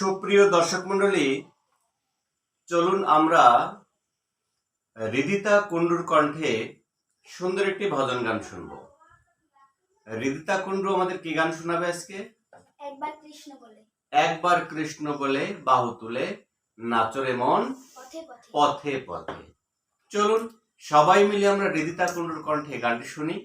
সুপ্রিয় দর্শক মন্ডলী চলুন আমরা হৃদিতা কুণ্ডুর কণ্ঠে সুন্দর একটি ভজন গান শুনব। হৃদিতা কুণ্ডু আমাদের কি গান শোনাবে আজকে? একবার কৃষ্ণ বলে। একবার কৃষ্ণ বলে বাহু তুলে নাচরে মন পথে পথে। চলুন সবাই মিলে আমরা হৃদিতা কুণ্ডুর কণ্ঠে গানটি শুনি।